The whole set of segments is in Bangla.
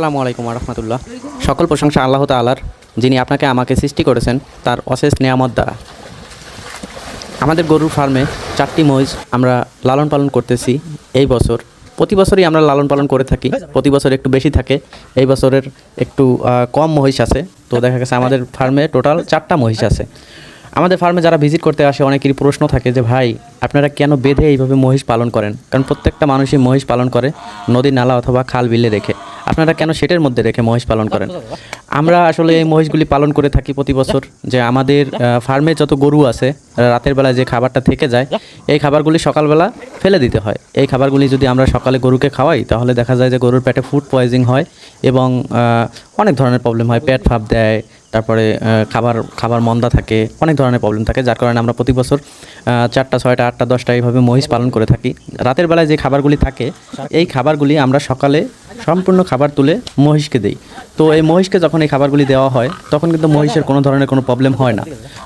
আসসালামু আলাইকুম রহমতুল্লাহ সকল প্রশংসা আল্লাহ তালার যিনি আপনাকে আমাকে সৃষ্টি করেছেন তার অশেষ নিয়ামত দ্বারা। আমাদের গরুর ফার্মে চারটি মহিষ আমরা লালন পালন করতেছি এই বছর। প্রতি বছরই আমরা লালন পালন করে থাকি, প্রতি বছর একটু বেশি থাকে। এই বছরের একটু কম মহিষ আছে। তো দেখা গেছে আমাদের ফার্মে টোটাল চারটা মহিষ আছে। আমাদের ফার্মে যারা ভিজিট করতে আসে, অনেকেরই প্রশ্ন থাকে যে, ভাই, আপনারা কেন বেঁধে এইভাবে মহিষ পালন করেন? কারণ প্রত্যেকটা মানুষই মহিষ পালন করে নদী নালা অথবা খাল বিলে রেখে। আপনারা কেন সেটের মধ্যে রেখে মহিষ পালন করেন? আমরা আসলে এই মহিষগুলি পালন করে থাকি প্রতি বছর। যে আমাদের ফার্মে যত গরু আছে রাতের বেলা যে খাবারটা থেকে যায়, এই খাবারগুলি সকালবেলা ফেলে দিতে হয়। এই খাবারগুলি যদি আমরা সকালে গরুকে খাওয়াই, তাহলে দেখা যায় যে গরুর পেটে ফুড পয়জিং হয় এবং অনেক ধরনের প্রবলেম হয়। পেট ফাঁপ দেয় তারপরে খাবার খাবার মন্দা থাকে, অনেক ধরনের প্রবলেম থাকে, যার কারণে আমরা প্রতি বছর চারটা, ছয়টা, আটটা, দশটা এইভাবে মহিষ পালন করে থাকি। রাতের বেলায় যে খাবারগুলি থাকে, এই খাবারগুলি আমরা সকালে সম্পূর্ণ খাবার তুলে মহিষকে দেই। তো এই মহিষকে যখন এই খাবারগুলি দেওয়া হয়, তখন কিন্তু মহিষের কোনো ধরনের কোনো প্রবলেম হয় না।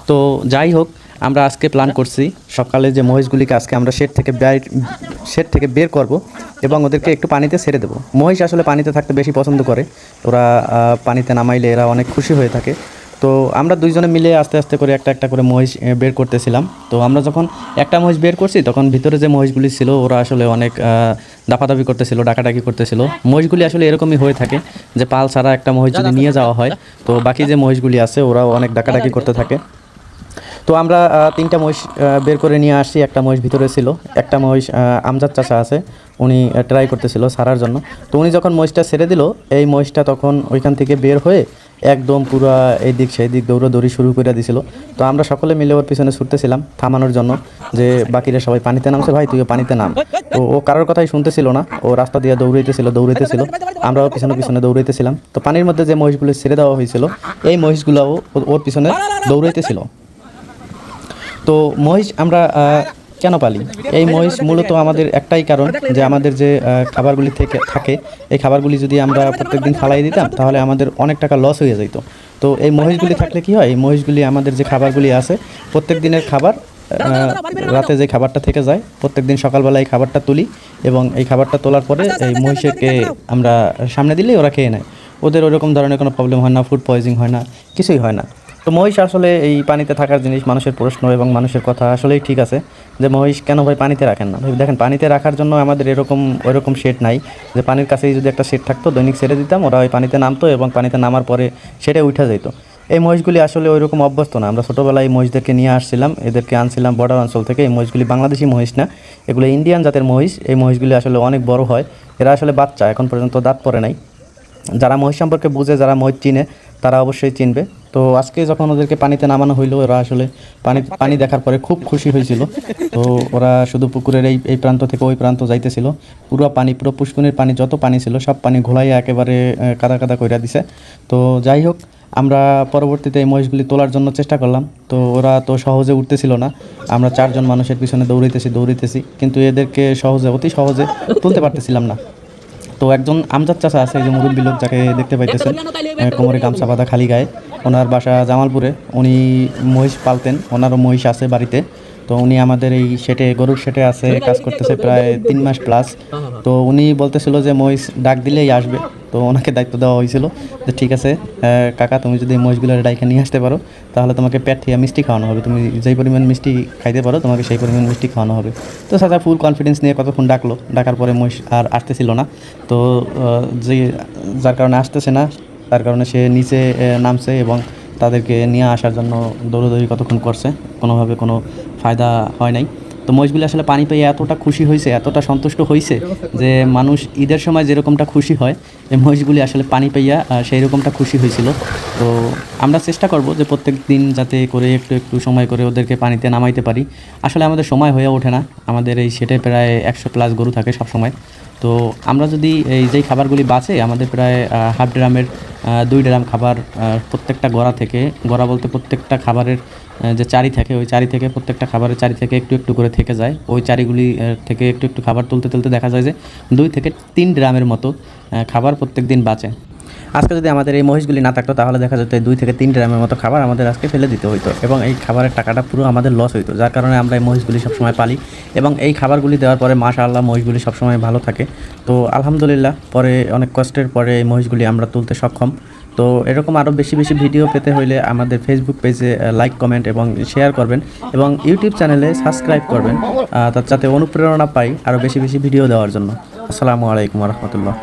তো যাই হোক আমরা আজকে প্ল্যান করছি। সকালে যে মহিষগুলিকে আজকে আমরা শেড থেকে শেড থেকে বের করব এবং ওদেরকে একটু পানিতে ছেড়ে দেবো। মহিষ আসলে পানিতে থাকতে বেশি পছন্দ করে। ওরা পানিতে নামাইলে এরা অনেক খুশি হয়ে থাকে। তো আমরা দুইজনে মিলে আস্তে আস্তে করে একটা একটা করে মহিষ বের করতেছিলাম। তো আমরা যখন একটা মহিষ বের করছি, তখন ভিতরে যে মহিষগুলি ছিল, ওরা আসলে অনেক দাপাদাপি করতেছিল, ডাকাডাকি করতেছিল। মহিষগুলি আসলে এরকমই হয়ে থাকে যে পাল ছাড়া একটা মহিষ যদি নিয়ে যাওয়া হয়, তো বাকি যে মহিষগুলি আছে, ওরাও অনেক ডাকাডাকি করতে থাকে। তো আমরা তিনটা মহিষ বের করে নিয়ে আসছি। একটা মহিষ ভিতরে ছিল, একটা মহিষ আমজাদ চাচা আছে, উনি ট্রাই করতেছিল সারার জন্য। তো উনি যখন মহিষটা ছেড়ে দিল, এই মহিষটা তখন ওইখান থেকে বের হয়ে একদম পুরো এই দিক সেই দিক দৌড়াদৌড়ি শুরু করে দিছিল। তো আমরা সকলে মিলে ওর পিছনে ছুটতেছিলাম থামানোর জন্য যে, বাকিরা সবাই পানিতে নামছে, ভাই, তুইও পানিতে নাম। তো ও কারোর কথাই শুনতেছিল না, ও রাস্তা দিয়ে দৌড়াইতেছিল দৌড়াইতেছিল। আমরাও পিছনে পিছনে দৌড়াইতেছিলাম। তো পানির মধ্যে যে মহিষগুলো ছেড়ে দেওয়া হয়েছিল, এই মহিষগুলোও ওর পিছনে দৌড়াইতেছিল। তো মহিষ আমরা কেন পালি? এই মহিষ মূলত আমাদের একটাই কারণ যে আমাদের যে খাবারগুলি থেকে থাকে, এই খাবারগুলি যদি আমরা প্রত্যেকদিন ফালাই দিতাম, তাহলে আমাদের অনেক টাকা লস হয়ে যেত তো এই মহিষগুলি থাকলে কি হয়? এই মহিষগুলি আমাদের যে খাবারগুলি আছে প্রত্যেক দিনের খাবার রাতে যে খাবারটা থেকে যায় প্রত্যেক দিন সকালবেলা এই খাবারটা তুলি এবং এই খাবারটা তোলার পরে এই মহিষকে আমরা সামনে দিলেই ওরা খেয়ে নেয়। ওদের ওরকম ধরনের কোনো প্রবলেম হয় না ফুড পয়জিং হয় না, কিছুই হয় না। তো মহিষ আসলে এই পানিতে থাকার জিনিস মানুষের প্রশ্ন এবং মানুষের কথা আসলেই ঠিক আছে যে মহিষ কেন ভাই পানিতে রাখেন না? দেখেন, পানিতে রাখার জন্য আমাদের এরকম, ওইরকম শেড নাই। যে পানির কাছেই যদি একটা শেড থাকতো, দৈনিক ছেড়ে দিতাম, ওরা ওই পানিতে নামতো এবং পানিতে নামার পরে সেটা উঠে যেত এই মহিষগুলি আসলে ওই রকম অভ্যস্ত না। আমরা ছোটোবেলায় মহিষদেরকে নিয়ে আসছিলাম, এদেরকে আনছিলাম বর্ডার অঞ্চল থেকে। এই মহিষগুলি বাংলাদেশি মহিষ না, এগুলো ইন্ডিয়ান জাতের মহিষ। এই মহিষগুলি আসলে অনেক বড় হয়। এরা আসলে বাচ্চা, এখন পর্যন্ত দাঁত পড়ে নাই। যারা মহিষ সম্পর্কে বুঝে, যারা মহিষ চিনে, তারা অবশ্যই চিনবে। তো আজকে যখন ওদেরকে পানিতে নামানো হইল, ওরা আসলে পানি পানি দেখার পরে খুব খুশি হয়েছিল। তো ওরা শুধু পুকুরের এই এই প্রান্ত থেকে ওই প্রান্ত যাইতেছিল। পুরো পানি, পুরো পুষ্কুনির পানি, যত পানি ছিল, সব পানি ঘোলাইয়া একেবারে কাদা কাদা কইরা দিছে। তো যাই হোক, আমরা পরবর্তীতে এই মহিষগুলি তোলার জন্য চেষ্টা করলাম। তো ওরা তো সহজে উঠতেছিল না। আমরা চারজন মানুষের পিছনে দৌড়িতেছি দৌড়িতেছি কিন্তু এদেরকে সহজে, অতি সহজে তুলতে পারতেছিলাম না। তো একজন আমজাদ চাচা আছে যে মুরব্বী লোক যাকে দেখতে পাইতেছেন কোমরে গামছা বাঁধা খালি গায়ে। ওনার বাসা জামালপুরে। উনি মহিষ পালতেন ওনারও মহিষ আছে বাড়িতে। তো উনি আমাদের এই সেটে গরুর সেটে আছে কাজ করতেছে প্রায় তিন মাস প্লাস তো উনি বলতেছিল যে মহিষ ডাক দিলেই আসবে। তো ওনাকে দায়িত্ব দেওয়া হয়েছিল যে ঠিক আছে কাকা তুমি যদি মহিষগুলো ডাইকে নিয়ে আসতে পারো তাহলে তোমাকে থেকে মিষ্টি খাওয়ানো হবে। তুমি যেই পরিমাণ মিষ্টি খাইতে পারো তোমাকে সেই পরিমাণ মিষ্টি খাওয়ানো হবে। তো সাদা ফুল কনফিডেন্স নিয়ে কতক্ষণ ডাকলো? ডাকার পরে মহিষ আর আসতেছিল না। তো যে যার কারণে আসতেছে না তার কারণে সে নিচে নামছে এবং তাদেরকে নিয়ে আসার জন্য দৌড়োদৌড়ি কতক্ষণ করছে, কোনোভাবে কোনো ফায়দা হয় নাই। তো মহিষগুলি আসলে পানি পেয়ে এতটা খুশি হয়েছে, এতটা সন্তুষ্ট হয়েছে যে মানুষ ঈদের সময় যেরকমটা খুশি হয় এই মহিষগুলি আসলে পানি পাইয়া সেই রকমটা খুশি হয়েছিল। তো আমরা চেষ্টা করব যে প্রত্যেক দিন যাতে করে একটু একটু সময় করে ওদেরকে পানিতে নামাইতে পারি। আসলে আমাদের সময় হয়ে ওঠে না। আমাদের এই সেটে প্রায় একশো প্লাস গরু থাকে সব সময় তো আমরা যদি এই যেই খাবারগুলি বাঁচে, আমাদের প্রায় হাফ ড্রামের দুই ড্রাম খাবার প্রত্যেকটা গড়া থেকে, গড়া বলতে প্রত্যেকটা খাবারের যে চারি থাকে, ওই চারি থেকে প্রত্যেকটা খাবারের চারি থেকে একটু একটু করে থেকে যায়। ওই চারিগুলি থেকে একটু একটু খাবার তুলতে তুলতে দেখা যায় যে দুই থেকে তিন ড্রামের মতো খাবার প্রত্যেক দিন বাঁচে। আজকে যদি আমাদের এই মহিষগুলি না থাকতো, তাহলে দেখা যেত দুই থেকে তিন গ্রামের মতো খাবার আমাদের আজকে ফেলে দিতে হইতো এবং এই খাবারের টাকাটা পুরো আমাদের লস হইতো, যার কারণে আমরা এই মহিষগুলি সবসময় পালি এবং এই খাবারগুলি দেওয়ার পরে মাশা আল্লাহ মহিষগুলি সবসময় ভালো থাকে। তো আলহামদুলিল্লাহ, পরে অনেক কষ্টের পরে এই মহিষগুলি আমরা তুলতে সক্ষম। তো এরকম আরও বেশি বেশি ভিডিও পেতে হইলে আমাদের ফেসবুক পেজে লাইক কমেন্ট এবং শেয়ার করবেন এবং ইউটিউব চ্যানেলে সাবস্ক্রাইব করবেন যাতে অনুপ্রেরণা পাই আরও বেশি বেশি ভিডিও দেওয়ার জন্য। আসসালামু আলাইকুম রহমতুল্লাহ।